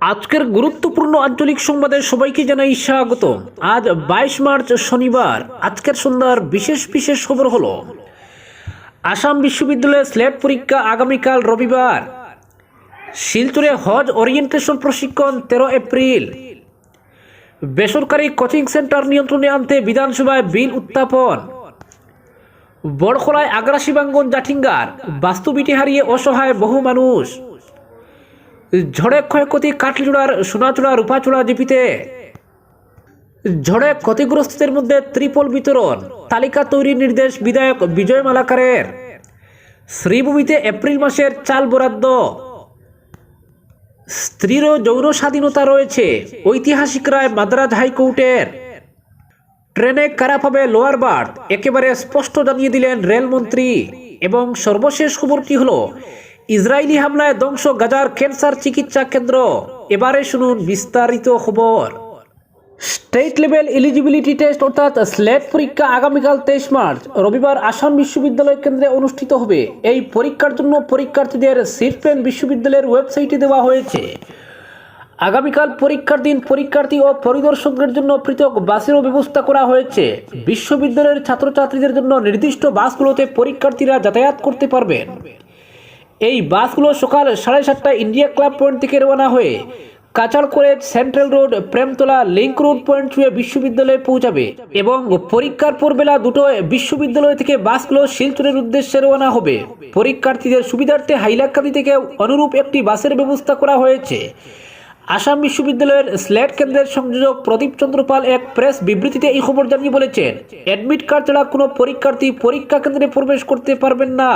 আজকের গুরুত্বপূর্ণ আঞ্চলিক সংবাদে সবাইকে জানাই স্বাগত। আজ বাইশ মার্চ শনিবার। আজকের সন্ধ্যার বিশেষ বিশেষ খবর হলো, আসাম বিশ্ববিদ্যালয়ের স্লেট পরীক্ষা আগামীকাল রবিবার। শিলচরে হজ ওরিয়েন্টেশন প্রশিক্ষণ তেরো এপ্রিল। বেসরকারি কোচিং সেন্টার নিয়ন্ত্রণে আনতে বিধানসভায় বিল উত্থাপন। বড়খলায় আগ্রাসী বাঙ্গন জাঠিঙ্গার বাস্তুবিটি হারিয়ে অসহায় বহু মানুষ। ঝড়ে ক্ষয়ক্ষতি কাটলিচূড়ার সোনাচূড়া, রূপাচূড়া জিপিতে। ঝড়ে ক্ষতিগ্রস্তদের মধ্যে ত্রিপল বিতরণ, তালিকা তৈরির নির্দেশ বিধায়ক বিজয় মালাকারের। শ্রীভূমিতে এপ্রিল মাসের চাল বরাদ্দ। স্ত্রীরও যৌন স্বাধীনতা রয়েছে, ঐতিহাসিক রায় মাদ্রাজ হাইকোর্টের। ট্রেনে কারা পাবে লোয়ার বার্থ, একেবারে স্পষ্ট জানিয়ে দিলেন রেলমন্ত্রী। এবং সর্বশেষ খবরটি হলো ইসরায়েলি হামলায় ধ্বংস গাজার ক্যান্সার চিকিৎসা কেন্দ্র। এবারে শুনুন বিস্তারিত খবর। স্টেট লেভেল এলিজিবিলিটি টেস্ট অর্থাৎ স্লেট পরীক্ষা আগামীকাল তেইশ মার্চ, রবিবার আসাম বিশ্ববিদ্যালয় কেন্দ্রে অনুষ্ঠিত হবে। এই পরীক্ষার জন্য পরীক্ষার্থীদের সিট বিশ্ববিদ্যালয়ের ওয়েবসাইটে দেওয়া হয়েছে। আগামীকাল পরীক্ষার দিন পরীক্ষার্থী ও পরিদর্শকদের জন্য পৃথক বাসেরও ব্যবস্থা করা হয়েছে। বিশ্ববিদ্যালয়ের ছাত্রছাত্রীদের জন্য নির্দিষ্ট বাসগুলোতে পরীক্ষার্থীরা যাতায়াত করতে পারবেন। এই বাসগুলো সকাল সাড়ে সাতটায় ইন্ডিয়া ক্লাব পয়েন্ট থেকে রওনা হয়ে Cachar college central road, Premtala link road point ছুঁয়ে বিশ্ববিদ্যালয়ে পৌঁছাবে এবং পরীক্ষার পর বেলা দুটোয় বিশ্ববিদ্যালয় থেকে বাসগুলো শিলচরের উদ্দেশ্যে রওনা হবে। পরীক্ষার্থীদের সুবিধার্থে হাইলাকান্দি থেকে অনুরূপ একটি বাসের ব্যবস্থা করা হয়েছে। আসাম বিশ্ববিদ্যালয়ের স্লেট কেন্দ্রের সংযোজক প্রদীপ চন্দ্র পাল এক প্রেস বিবৃতিতে এই খবর জানিয়ে বলেছেন, অ্যাডমিট কার্ড ছাড়া কোনো পরীক্ষার্থী পরীক্ষা কেন্দ্রে প্রবেশ করতে পারবেন না।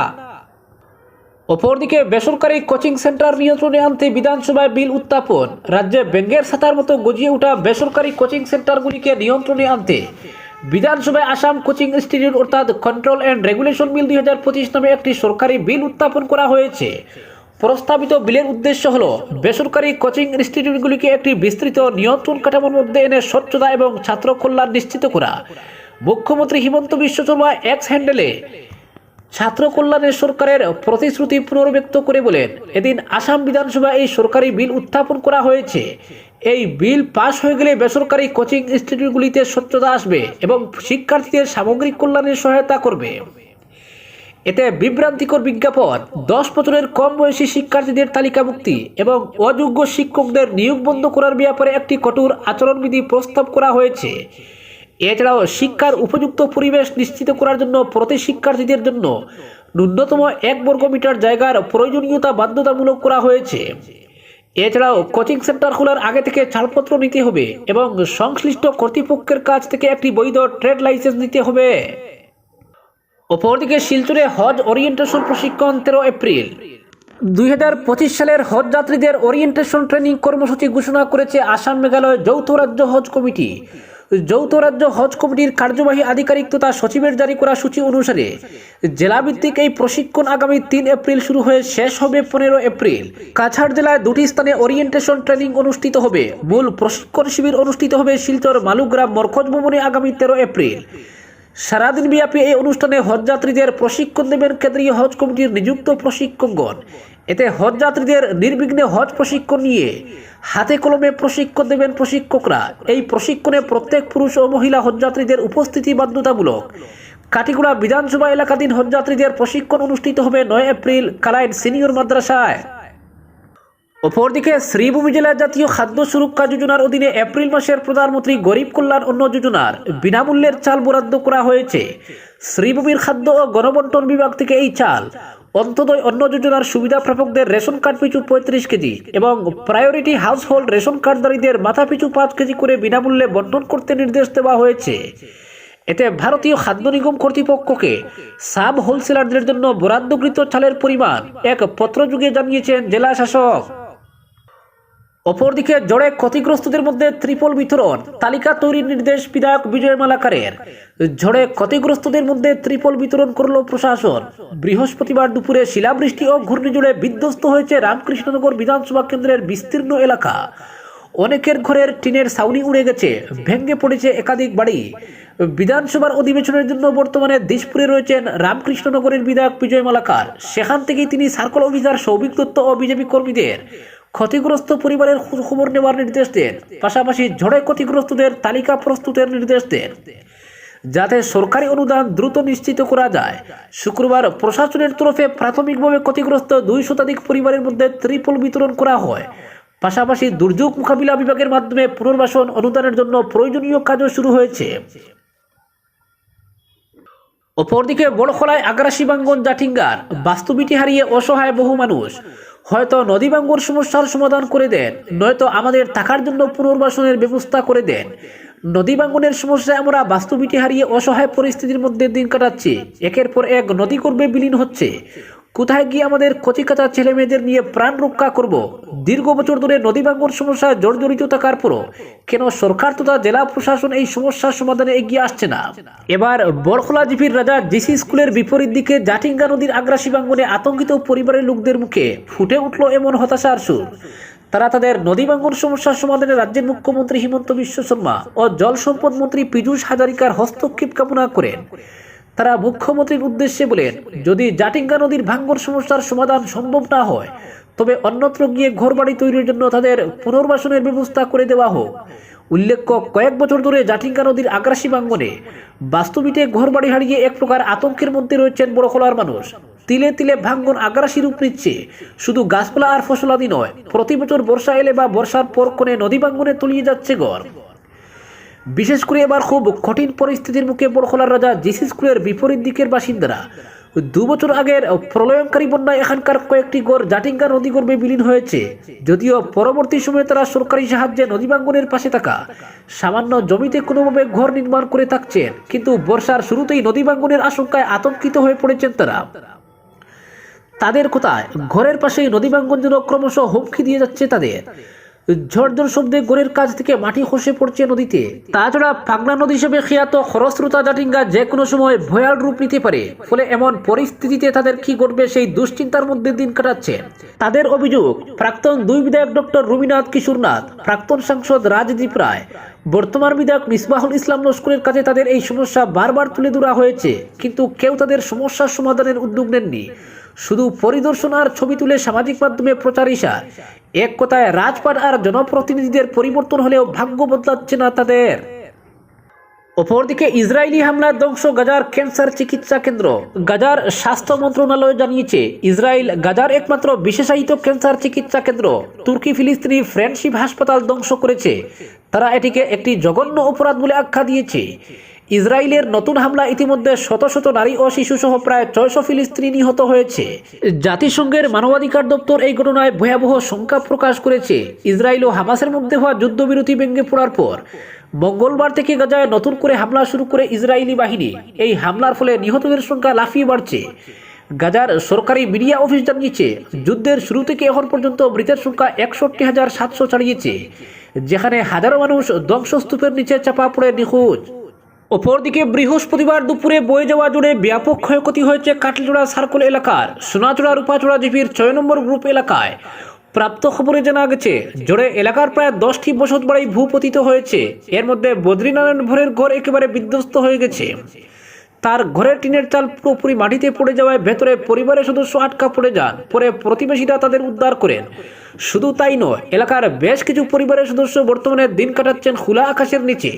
অপরদিকে বেসরকারি কোচিং সেন্টার নিয়ন্ত্রণে আনতে বিধানসভায় বিল উত্থাপন। রাজ্যে ব্যাঙ্গের সাতার মতো গজিয়ে ওঠা বেসরকারি কোচিং সেন্টারগুলিকে নিয়ন্ত্রণে আনতে বিধানসভায় আসাম কোচিং ইনস্টিটিউট অর্থাৎ কন্ট্রোল অ্যান্ড রেগুলেশন বিল দুই হাজার পঁচিশ নামে একটি সরকারি বিল উত্থাপন করা হয়েছে। প্রস্তাবিত বিলের উদ্দেশ্য হল বেসরকারি কোচিং ইনস্টিটিউটগুলিকে একটি বিস্তৃত নিয়ন্ত্রণ কাঠামোর মধ্যে এনে স্বচ্ছতা এবং ছাত্র কল্যাণ নিশ্চিত করা। মুখ্যমন্ত্রী হিমন্ত বিশ্ব শর্মা এক্স হ্যান্ডেলে ছাত্র কল্যাণের সরকারের প্রতিশ্রুতি পুনর্ব্যক্ত করে বলেন, এদিন আসাম বিধানসভায় এই সরকারি বিল উত্থাপন করা হয়েছে। এই বিল পাশ হয়ে গেলে বেসরকারি কোচিং ইনস্টিটিউটগুলিতে স্বচ্ছতা আসবে এবং শিক্ষার্থীদের সামগ্রিক কল্যাণের সহায়তা করবে। এতে বিভ্রান্তিকর বিজ্ঞাপন, দশ বছরের কম বয়সী শিক্ষার্থীদের তালিকাভুক্তি এবং অযোগ্য শিক্ষকদের নিয়োগ বন্ধ করার ব্যাপারে একটি কঠোর আচরণবিধি প্রস্তাব করা হয়েছে। এছাড়াও শিক্ষার উপযুক্ত পরিবেশ নিশ্চিত করার জন্য প্রতি শিক্ষার্থীদের জন্য ন্যূনতম এক বর্গ মিটার জায়গার প্রয়োজনীয়তা বাধ্যতামূলক করা হয়েছে। এছাড়াও কোচিং সেন্টার খোলার আগে থেকে ছাড়পত্র নিতে হবে এবং সংশ্লিষ্ট কর্তৃপক্ষের কাছ থেকে একটি বৈধ ট্রেড লাইসেন্স নিতে হবে। অপরদিকে শিলচরে হজ ওরিয়েন্টেশন প্রশিক্ষণ তেরো এপ্রিল। দুই হাজার পঁচিশ সালের হজ যাত্রীদের ওরিয়েন্টেশন ট্রেনিং কর্মসূচি ঘোষণা করেছে আসাম মেঘালয় যৌথ রাজ্য হজ কমিটি। যৌথ রাজ্য হজ কমিটির কার্যবাহী আধিকারিক তথা সচিবের জারি করা সূচি অনুসারে জেলাভিত্তিক এই প্রশিক্ষণ আগামী তিন এপ্রিল শুরু হয়ে শেষ হবে পনেরো এপ্রিল। কাছাড় জেলায় দুটি স্থানে ওরিয়েন্টেশন ট্রেনিং অনুষ্ঠিত হবে। মূল প্রশিক্ষণ শিবির অনুষ্ঠিত হবে শিলচর, মালুগ্রাম, মরকজ ভবনে আগামী তেরো এপ্রিল। সারাদিন ব্যাপী এই অনুষ্ঠানে হজযাত্রীদের প্রশিক্ষণ দেবেন কেন্দ্রীয় হজ কমিটির নিযুক্ত প্রশিক্ষকগণ। এতে হজযাত্রীদের নির্বিঘ্নে হজ প্রশিক্ষণ নিয়ে হাতে কলমে প্রশিক্ষণ দেবেন প্রশিক্ষকরা। এই প্রশিক্ষণে প্রত্যেক পুরুষ ও মহিলা হজযাত্রীদের উপস্থিতি বাধ্যতামূলক। কাটিগুড়া বিধানসভা এলাকাধীন হজযাত্রীদের প্রশিক্ষণ অনুষ্ঠিত হবে নয় এপ্রিল, কালাইন সিনিয়র মাদ্রাসায়। অপরদিকে শ্রীভূমি জেলার জাতীয় খাদ্য সুরক্ষা যোজনার অধীনে এপ্রিল মাসের প্রধানমন্ত্রী গরিব কল্যাণ অন্ন যোজনার বিনামূল্যের চাল বরাদ্দ করা হয়েছে। শ্রীভূমির খাদ্য ও গণবন্টন বিভাগ থেকে এই চাল অন্তদয় অন্ন যোজনার সুবিধা প্রাপকদের রেশন কার্ড পিছু পঁয়ত্রিশ কেজি এবং প্রায়োরিটি হাউসহোল্ড রেশন কার্ডধারীদের মাথা পিছু পাঁচ কেজি করে বিনামূল্যে বন্টন করতে নির্দেশ দেওয়া হয়েছে। এতে ভারতীয় খাদ্য নিগম কর্তৃপক্ষকে সাব হোলসেলারদের জন্য বরাদ্দকৃত চালের পরিমাণ এক পত্রযুগে জানিয়েছেন জেলা শাসক। অপরদিকে জড়ে ক্ষতিগ্রস্তদের মধ্যে ত্রিপল বিতরণ, তালিকা তৈরির নির্দেশ বিধায়ক বিজয় মালাকারের। ঝড়ে ক্ষতিগ্রস্তদের মধ্যে ত্রিপল বিতরণ করল প্রশাসন। বৃহস্পতিবার দুপুরে শিলাবৃষ্টি ও ঘূর্ণিঝড়ে বিধ্বস্ত হয়েছে রামকৃষ্ণনগর বিধানসভা কেন্দ্রের বিস্তীর্ণ এলাকা। অনেকের ঘরের টিনের ছাউনি উড়ে গেছে, ভেঙে পড়েছে একাধিক বাড়ি। বিধানসভার অধিবেশনের জন্য বর্তমানে দিশপুরে রয়েছেন রামকৃষ্ণনগরের বিধায়ক বিজয় মালাকার। সেখান থেকেই তিনি সার্কল অফিসার সৌভিক দত্ত ও বিজেপি কর্মীদের ক্ষতিগ্রস্ত পরিবারের খবর নেওয়ার নির্দেশ দেন। পাশাপাশি ঝড়ে ক্ষতিগ্রস্তদের তালিকা প্রস্তুতের নির্দেশ দেন। যাতে সরকারি অনুদান দ্রুত নিশ্চিত করা যায়। শুক্রবার প্রশাসনের তরফে প্রাথমিকভাবে ক্ষতিগ্রস্ত দুই শতাধিক পরিবারের মধ্যে ত্রিপল বিতরণ করা হয়। পাশাপাশি দুর্যোগ মোকাবিলা বিভাগের মাধ্যমে পুনর্বাসন অনুদানের জন্য প্রয়োজনীয় কাজও শুরু হয়েছে। অপরদিকে বড়খলায় আগ্রাসী বাঙ্গন জাটিঙ্গার বাস্তুবিটি হারিয়ে অসহায় বহু মানুষ। হয়তো নদী ভাঙ্গুর সমস্যার সমাধান করে দেন, নয়তো আমাদের থাকার জন্য পুনর্বাসনের ব্যবস্থা করে দেন। নদী ভাঙ্গনের সমস্যায় আমরা বাস্তবিটি হারিয়ে অসহায় পরিস্থিতির মধ্যে দিন কাটাচ্ছি। একের পর এক নদী করবে বিলীন হচ্ছে। কোথায় গিয়ে আমাদের কচিকাচা ছেলে মেয়েদের নিয়ে প্রাণ রক্ষা করব? দীর্ঘ বছর ধরে নদী ভাঙ্গন সমস্যায় জর্জরিত থাকার পরও কেন সরকার তথা জেলা প্রশাসন এই সমস্যার সমাধানে এগিয়ে আসছে না? এবার বরখোলা জিপির রাজা জিসি স্কুলের বিপরীত দিকে জাটিঙ্গা নদীর আগ্রাসী বাঙ্গনে আতঙ্কিত পরিবারের লোকদের মুখে ফুটে উঠল এমন হতাশার সুর। তারা তাদের নদী ভাঙ্গন সমস্যার সমাধানে রাজ্যের মুখ্যমন্ত্রী হিমন্ত বিশ্ব শর্মা ও জল সম্পদ মন্ত্রী পীযূষ হাজারিকার হস্তক্ষেপ কামনা করেন। তারা মুখ্যমন্ত্রীর উদ্দেশ্যে বলেন, যদি জাটিঙ্গা নদীর ভাঙ্গন সমস্যার সমাধান সম্ভব না হয়, তবে অন্যত্র গিয়ে ঘরবাড়ি তৈরির জন্য তাদের পুনর্বাসনের ব্যবস্থা করে দেওয়া হোক। উল্লেখ্য, কয়েক বছর ধরে জাটিঙ্গা নদীর আগ্রাসী বাঙ্গনে বাস্তবিতে ঘরবাড়ি হারিয়ে এক প্রকার আতঙ্কের মধ্যে রয়েছেন বড়খলার মানুষ। তিলে তিলে ভাঙ্গন আগ্রাসী রূপ নিচ্ছে। শুধু গাছপালা আর ফসলাদি নয়, প্রতি বছর বর্ষা এলে বা বর্ষার পর কোণে নদী ভাঙ্গনে তলিয়ে যাচ্ছে ঘর বিশেষ করে এবার খুব কঠিন পরিস্থিতির মুখে বড়খলার রাজা জিসি স্কুলের বিপরীত দিকের বাসিন্দারা। দু বছর আগের প্রলয়ঙ্কারী বন্যায় এখানকার কয়েকটি গড় জাটিঙ্গা নদী গর্ভে বিলীন হয়েছে, যদিও পরবর্তী সময়ে তারা সরকারি সাহায্যে নদী বাঙ্গনের পাশে থাকা। সামান্য জমিতে কোনোভাবে ঘর নির্মাণ করে থাকছেন, কিন্তু বর্ষার শুরুতেই নদী বাঙ্গনের আশঙ্কায় আতঙ্কিত হয়ে পড়েছেন তারা। তাদের কোথায়? ঘরের পাশেই নদী বাঙ্গন যেন ক্রমশ হুমকি দিয়ে যাচ্ছে তাদের। ঝড়ঝড় শব্দে গোড়ের কাছ থেকে মাটি খসে পড়ছে নদীতে। তাছাড়া পাগনা নদী হিসেবে খ্যাত খরস্রোতা জাটিঙ্গা যে কোনো সময় ভয়াল রূপ নিতে পারে। ফলে এমন পরিস্থিতিতে তাদের কি ঘটবে সেই দুশ্চিন্তার মধ্যে দিন কাটাচ্ছে। তাদের অভিযোগ, প্রাক্তন দুই বিধায়ক ডক্টর রবীন্দ্রনাথ কিশোরনাথ, প্রাক্তন সাংসদ রাজদীপ রায়, বর্তমান বিধায়ক মিসবাহুল ইসলাম লস্করের কাছে তাদের এই সমস্যা বারবার তুলে ধরা হয়েছে। কিন্তু কেউ তাদের সমস্যার সমাধানের উদ্যোগ নেননি। শুধু পরিদর্শন আর ছবি তুলে সামাজিক মাধ্যমে প্রচার ইশার এক কথায় রাজপাট আর জনপ্রতিনিধিদের পরিবর্তন হলেও ভাগ্য বদলাচ্ছে না তাদের। অপরদিকে ইসরায়েলি হামলায় ধ্বংস গাজার ক্যান্সার চিকিৎসা কেন্দ্র। গাজার স্বাস্থ্য মন্ত্রণালয় জানিয়েছে, ইসরায়েল গাজার একমাত্র বিশেষায়িত ক্যান্সার চিকিৎসা কেন্দ্র। তুর্কি ফিলিস্তিনি ফ্রেন্ডশিপ হাসপাতাল ধ্বংস করেছে। তারা এটিকে একটি জঘন্য অপরাধ বলে আখ্যা দিয়েছে। ইসরায়েলের নতুন হামলা ইতিমধ্যে শত শত নারী ও শিশু সহ প্রায় ছয়শো ফিলিস্তিনি নিহত হয়েছে। জাতিসংঘের মানবাধিকার দপ্তর এই ঘটনায় ভয়াবহ শঙ্কা প্রকাশ করেছে। ইসরায়েল ও হামাসের মধ্যে হওয়া যুদ্ধবিরতি ভেঙে পড়ার পর মঙ্গলবার থেকে গাজায় নতুন করে হামলা শুরু করে ইসরায়েলি বাহিনী। এই হামলার ফলে নিহতদের সংখ্যা লাফিয়ে বাড়ছে। গাজার সরকারি মিডিয়া অফিস জানিয়েছে, যুদ্ধের শুরু থেকে এখন পর্যন্ত মৃতের সংখ্যা একষট্টি হাজার সাতশো ছাড়িয়েছে, যেখানে হাজারো মানুষ ধ্বংসস্তূপের নিচে চাপা পড়ে নিখোঁজ। অপরদিকে বৃহস্পতিবার দুপুরে বয়ে যাওয়া জুড়ে ব্যাপক ক্ষয়ক্ষতি হয়েছে কাটলিজোড়া সার্কল এলাকার, সোনাচোড়া, রূপাচোড়া জিপির ছয় নম্বর গ্রুপ এলাকায়। প্রাপ্ত খবরে জানা গেছে জোরে এলাকার প্রায় দশটি বসত বাড়ি ভূপতিত হয়েছে। এর মধ্যে বদ্রীনারায়ণ ভোরের ঘর একেবারে বিধ্বস্ত হয়ে গেছে। তার ঘরের টিনের চাল পুরোপুরি মাটিতে পড়ে যাওয়ায় ভেতরে পরিবারের সদস্য আটকা পড়ে যান। পরে প্রতিবেশীরা তাদের উদ্ধার করেন। শুধু তাই নয়, এলাকার বেশ কিছু পরিবারের সদস্য বর্তমানে দিন কাটাচ্ছেন খোলা আকাশের নিচে।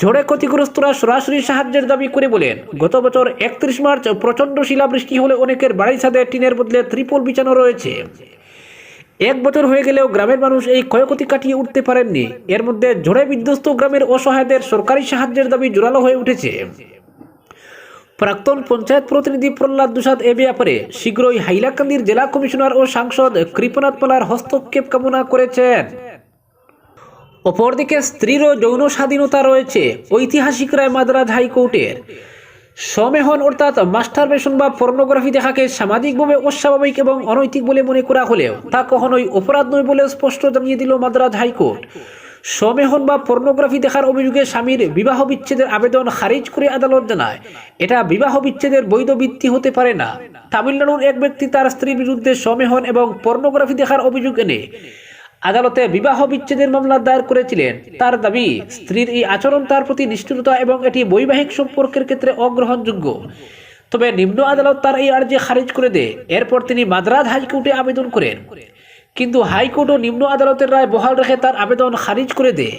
ঝড়ে ক্ষতিগ্রস্তরা সরাসরি সাহায্যের দাবি করে বলেন, গত বছর একত্রিশ মার্চ প্রচণ্ড শিলাবৃষ্টি হলে অনেকের বাড়ি ছাদে টিনের বদলে ত্রিপল বিছানো রয়েছে। এক বছর হয়ে গেলেও গ্রামের মানুষ এই ক্ষয়ক্ষতি কাটিয়ে উঠতে পারেননি। এর মধ্যে ঝড়ে বিধ্বস্ত গ্রামের অসহায়দের সরকারি সাহায্যের দাবি জোরালো হয়ে উঠেছে। প্রাক্তন পঞ্চায়েত প্রতিনিধি প্রহ্লাদ দুসাদ এ ব্যাপারে শীঘ্রই হাইলাকান্দির জেলা কমিশনার ও সাংসদ কৃপনাথ পালার হস্তক্ষেপ কামনা করেছেন। অপরদিকে স্ত্রীরও যৌন স্বাধীনতা রয়েছে, ঐতিহাসিক রায় মাদ্রাজ হাইকোর্টের। সমেহন অর্থাৎ মাস্টারবেশন বা পর্নোগ্রাফি দেখাকে সামাজিকভাবে অস্বাভাবিক এবং অনৈতিক বলে মনে করা হলেও তা কখনোই অপরাধ নয় বলে স্পষ্ট জানিয়ে দিল মাদ্রাজ হাইকোর্ট। সমেহন বা পর্নোগ্রাফি দেখার অভিযোগে স্বামীর বিবাহ বিচ্ছেদের আবেদন খারিজ করে আদালত জানায়। এটা বিবাহ বিচ্ছেদের বৈধ ভিত্তি হতে পারে না। তামিলনাড়ুর এক ব্যক্তি তার স্ত্রীর বিরুদ্ধে সমেহন এবং পর্নোগ্রাফি দেখার অভিযোগ এনে আদালতে বিবাহ বিচ্ছেদের মামলা দায়ের করেছিলেন। তার দাবি, স্ত্রীর এই আচরণ তার প্রতি নিষ্ঠুরতা এবং এটি বৈবাহিক সম্পর্কের ক্ষেত্রে অগ্রহণযোগ্য। তবে নিম্ন আদালত তার এই আর্জি খারিজ করে দেয়। এরপর তিনি মাদ্রাজ হাইকোর্টে আবেদন করেন। কিন্তু হাইকোর্ট ও নিম্ন আদালতের রায় বহাল রেখে তার আবেদন খারিজ করে দেয়।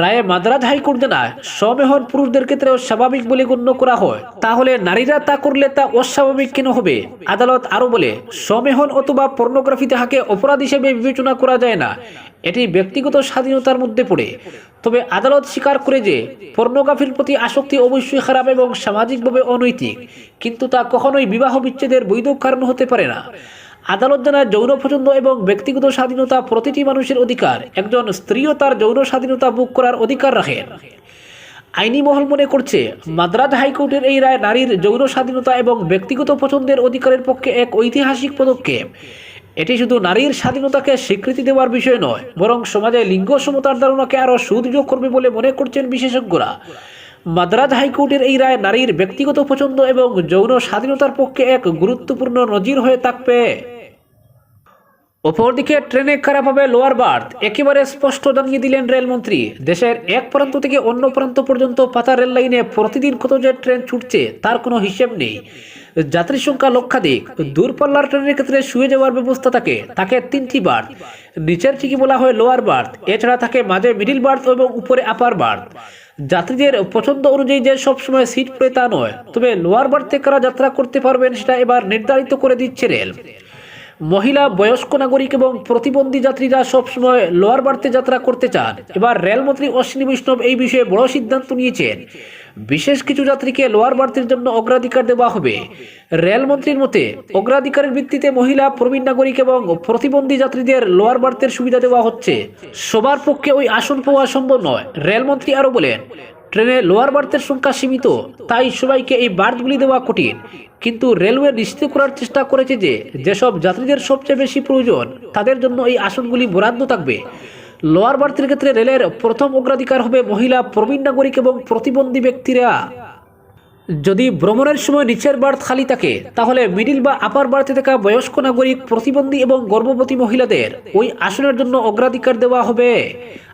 রায়ে মাদ্রাজ হাইকোর্ট জানায় স্বমেহন পুরুষদের ক্ষেত্রেও স্বাভাবিক বলে গণ্য করা হয়। তাহলে নারীরা তা করলে তা অস্বাভাবিক কেন হবে? আদালত আরও বলে স্বমেহন অথবা পর্নোগ্রাফি তাহাকে অপরাধ হিসেবে বিবেচনা করা যায় না। এটি ব্যক্তিগত স্বাধীনতার মধ্যে পড়ে। তবে আদালত স্বীকার করে যে পর্নোগ্রাফির প্রতি আসক্তি অবশ্যই খারাপ এবং সামাজিকভাবে অনৈতিক। কিন্তু তা কখনোই বিবাহ বিচ্ছেদের বৈধ কারণ হতে পারে না। আদালত জানায় যৌন পছন্দ এবং ব্যক্তিগত স্বাধীনতা প্রতিটি মানুষের অধিকার। একজন স্ত্রীও তার যৌন স্বাধীনতা বুক করার অধিকার রাখেন আইনি মহল মনে করছে, মাদ্রাজ হাইকোর্টের এই রায় নারীর যৌন স্বাধীনতা এবং ব্যক্তিগত পছন্দের অধিকারের পক্ষে এক ঐতিহাসিক পদক্ষেপ। এটি শুধু নারীর স্বাধীনতাকে স্বীকৃতি দেওয়ার বিষয় নয়, বরং সমাজে লিঙ্গ সমতার ধারণাকে আরও সুদৃঢ় করবে বলে মনে করছেন বিশেষজ্ঞরা। মাদ্রাজ হাইকোর্টের এই রায় নারীর ব্যক্তিগত পছন্দ এবং যৌন স্বাধীনতার পক্ষে এক গুরুত্বপূর্ণ নজির হয়ে থাকবে। অপরদিকে ট্রেনে খারাপ হবে লোয়ার বার্থ। একেবারে স্পষ্ট জানিয়ে দিলেন রেলমন্ত্রী। দেশের এক প্রান্ত থেকে অন্য প্রান্ত পর্যন্ত পাতা রেল লাইনে প্রতিদিন কত যে ট্রেন ছুটছে, তার কোনো হিসেব নেই। যাত্রীর সংখ্যা লক্ষাধিক। দূরপাল্লার ট্রেনের ক্ষেত্রে শুয়ে যাওয়ার ব্যবস্থা থাকে তাকে তিনটি বার্থ। নিচের ঠিকই বলা হয় লোয়ার বার্থ। এছাড়া থাকে মাঝে মিডিল বার্থ এবং উপরে আপার বার্থ। যাত্রীদের পছন্দ অনুযায়ী যে সবসময় সিট পড়ে তা নয়। তবে লোয়ার বার্থে কারা যাত্রা করতে পারবেন সেটা এবার নির্ধারিত করে দিচ্ছে রেল। মহিলা, বয়স্ক নাগরিক এবং প্রতিবন্ধী যাত্রীরা সবসময় লোয়ার বার্থে যাত্রা করতে চান। এবার রেলমন্ত্রী অশ্বিনী বৈষ্ণব এই বিষয়ে বড় সিদ্ধান্ত নিয়েছেন। বিশেষ কিছু যাত্রীকে লোয়ার বার্থের জন্য অগ্রাধিকার দেওয়া হবে। রেলমন্ত্রীর মতে, অগ্রাধিকারের ভিত্তিতে মহিলা, প্রবীণ নাগরিক এবং প্রতিবন্ধী যাত্রীদের লোয়ার বার্থের সুবিধা দেওয়া হচ্ছে। সবার পক্ষে ওই আসন পাওয়া সম্ভব নয়, রেলমন্ত্রী আরও বলেন। ট্রেনে লোয়ার বার্থের সংখ্যা সীমিত, তাই সবাইকে এই বার্থগুলি দেওয়া কঠিন। কিন্তু রেলওয়ে নিশ্চিত করার চেষ্টা করেছে যে, যেসব যাত্রীদের সবচেয়ে বেশি প্রয়োজন, তাদের জন্য এই আসনগুলি বরাদ্দ থাকবে। লোয়ার বার্থের ক্ষেত্রে রেলের প্রথম অগ্রাধিকার হবে মহিলা প্রবীণ নাগরিক এবং প্রতিবন্ধী ব্যক্তিরা। যদি ভ্রমণের সময় নিচের বার্থ খালি থাকে, তাহলে মিডিল বা আপার বার্থে থাকা বয়স্ক নাগরিক, প্রতিবন্ধী এবং গর্ভবতী মহিলাদের ওই আসনের জন্য অগ্রাধিকার দেওয়া হবে।